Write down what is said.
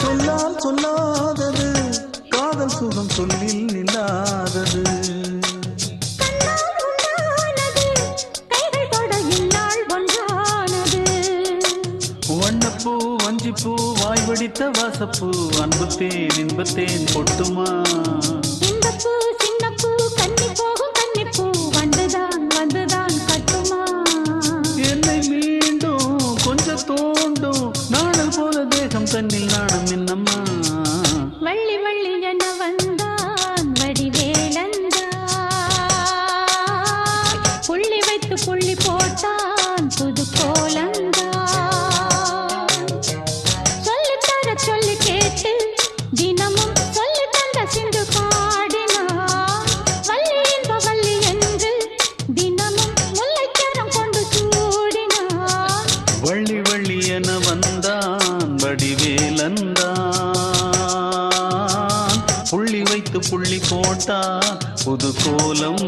சொல்லால் சொல்லாதது காதல் சுகம் சொல்லில் நில்லாதது. வண்ணப்பூ வஞ்சிப்பூ வாய் வெடித்த வாசப்பூ அன்புத்தேன் இன்பத்தேன் பொட்டுமா? போல தேகம் தன்னில் நாணம் என்னம்மா வள்ளி வள்ளி என வந்தான் வடிவேலந்தா. புள்ளி வைத்து புள்ளி புள்ளி போட்டா புது கோலம்